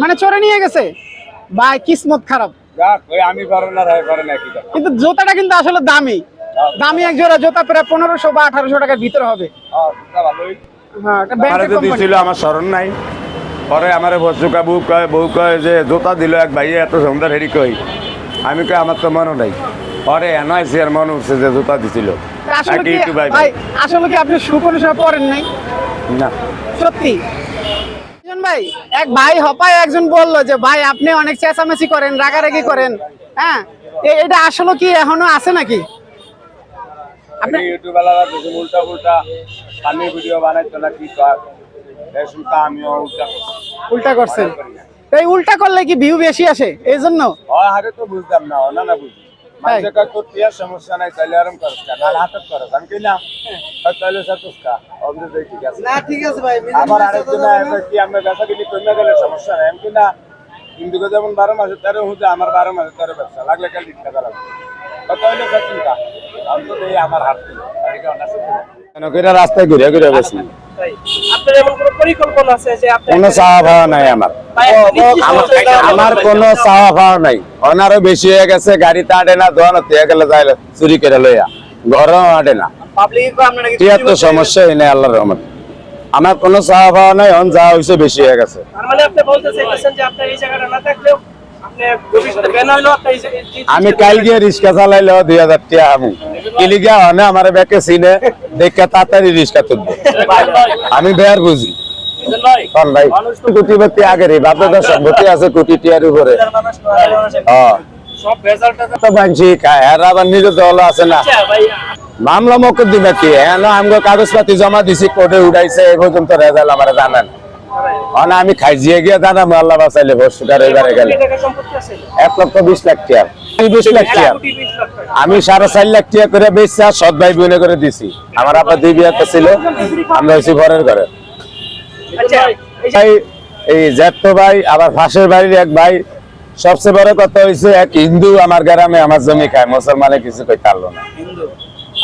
মানে চোরে নিয়ে গেছে। ভাই কিসমত খারাপ। আমি। কিন্তু জুতাটা কিন্তু আসলে দামি। দামি এক জোড়া জুতা প্রায় পনেরোশো বা আঠারোশো টাকার ভিতরে হবে। হ্যাঁ। হ্যাঁ আমারে স্মরণ নাই। পরে আমার বসুকা বউ কয় বউ কয় যে জোতা দিল এক ভাই এত সুন্দর হেরি কই। আমি কই আমার তো মনে নাই। পরে এন আইসি আর মনে উঠছে যে জোতা দিছিল। আসলে কি আসলে কি আপনি সুপরিসর পড়েন নাই? না। সত্যি? একজন ভাই? এক ভাই হপায় একজন বলল যে ভাই আপনি অনেক চেঁচামেচি করেন রাগারাগি করেন। হ্যাঁ? এটা আসলে কি এখনও আছে নাকি? দেখুন উল্টা উল্টা আমি ভিডিও বানাইতো না কি কর এই শুনতা আমিও উল্টা উল্টা করছেন? এই উল্টা করলে কি ভিউ বেশি আসে? এই জন্য তো বুঝতাম না না না বুঝি। হাতত করস আমি কই না? আর তাহলে সাতুস কা অবধি দেই ঠিক আছে। না ঠিক আছে ভাই আবার আরেকজন কি আমরা ব্যবসা কিনি কমে গেলে সমস্যা নাই আমি না? হিন্দুকে যেমন বারো মাসে তেরো হতে আমার বারো মাসে তেরো ব্যবসা লাগলে কাল দিন টাকা লাগবে তাহলে সাতুন কা আমি তো আমার হাত রাস্তায় ঘুরে ঘুরে আপনার এমন কোনো পরিকল্পনা আছে যে আপনি কোনো চাওয়া পাওয়া নাই আমার। ভাই, আমার কোনো চাওয়া পাওয়া নাই। অনারও বেশি হয়ে গেছে গাড়িতে আটে না দোয়ান হয়ে গেলে যাইলে চুরি করে লইয়া ঘরও আটে না। সমস্যা হয় নাই আল্লাহর রহমত। আমার কোনো চাওয়া নাই অন যা হয়েছে বেশি হয়ে গেছে। মানে আপনি বলতে যে আপনার এই জায়গাটা না থাকলেও আমি কাল গিয়ে রিক্সা চালাইলে দুই হাজার টাকা আমি কিলিগা হনে আমার ব্যাকে চিনে, দেখে তাড়াতাড়ি রিক্সা তুলবো। আমি বেয়ার বুঝি। ভাই? কোটিপতি আগের বাপদাদা সম্পত্তি আছে কোটি হ্যাঁ। আছে না। মামলা মকদ্দিমা কি? হ্যাঁ আমগো কাগজপাতি জমা দিছি, কোর্টে উঠাইছে, এই পর্যন্ত রেজাল্ট আমার জানান। মানে আমি খাইজিয়ে গিয়ে জানাব আল্লাহ বাঁচাইলে বস্তুটার এবারে গেলে? এক লক্ষ বিশ লাখ টিয়ার বিশ লাখ বিশ টাকা। আমি সাড়ে চার লাখ টাকা করে বেচছি আর সৎ ভাই বোনে করে দিছি। আমার আপা দুই বিয়াতে ছিল আমরা হয়েছি ঘরের ঘরে। আচ্ছা, ভাই এই জ্যাঠত ভাই আবার পাশের বাড়ির এক ভাই সবচেয়ে বড় কথা হয়েছে এক হিন্দু আমার গ্রামে আমার জমি খায় মুসলমানে কিছু কই পারল না।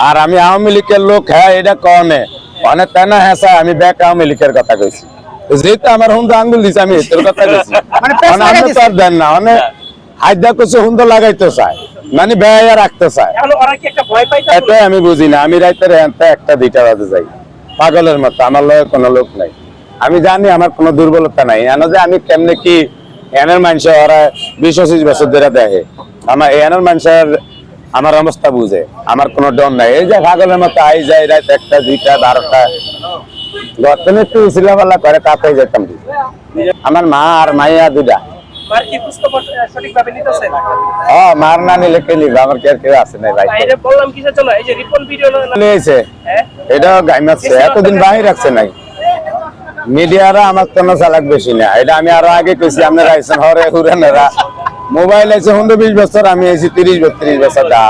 আর আমি আওয়ামী লীগের লোক হ্যাঁ এটা কনে অনেক তাই না হ্যাঁ স্যার আমি ব্যাক আওয়ামী লীগের কথা কইছি। যেহেতু আমার হুন্দু আঙ্গুল দিছে আমি এটার কথা মানে মানে তো আর দেন না অনেক হাইদা হুন্দু লাগাইতে চায় মানে ব্যয় রাখতে চায়। এখন ওরা কি একটা ভয় পাইতে এটাই আমি বুঝি না আমি রাইতের একটা দুইটা বাজে যাই। পাগলের মতো আমার লগে কোনো লোক নাই। আমি জানি আমার কোনো দুর্বলতা নাই এন যে আমি কেমনে কি এনের মানুষ ওরা বিশ পঁচিশ বছর ধরে দেখে। আমার এনের মানুষের আমার অবস্থা বুঝে আমার কোনো ডর নাই। এই যে পাগলের মতো আই যায় রাত একটা দুইটা বারোটা একটু করে তাতে যেতাম। আমার মা আর মাইয়া দুটা মার কি খোঁজখবর সঠিকভাবে নিতেছে না? ও মার না নিলে কে নিবে? আমার কে কেউ আছে নাই ভাই এটা বললাম কিসের জন্য? এই যে রিপন ভিডিও নিয়েছে। হ্যাঁ? এটা গাইমাচ্ছে এতদিন বাহির রাখছে নাই। মিডিয়ারা আমার তো চালাক বেশি না। এটা আমি আরও আগে কইছি আপনারা আইসেন হরে হুরেনেরা মোবাইল আছে বিশ বছর আমি আইছি তিরিশ বত্রিশ বছর দা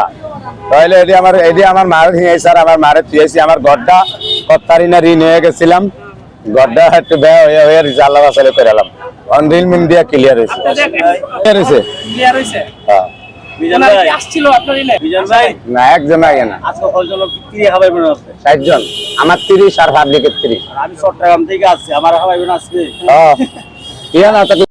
তাহলে এটি আমার এটি আমার মার আমার মারে আমার ঘরটা কত্তারি না ঋণ হয়ে গেছিলাম ঘরটা একটু ব্যয় হয়ে হয়ে বাসালে করে এলাম। অন রিল মিন দিয়া ক্লিয়ার হয়েছে। ক্লিয়ার হয়েছে? ক্লিয়ার হইছে হ্যাঁ। না একজন আগে না। ষাট জন আমার তিরিশ আর পাবলিকের তিরিশ। আমি চট্টগ্রাম থেকে আসছি আমার খাবার আজকে। ইয়া না তাকে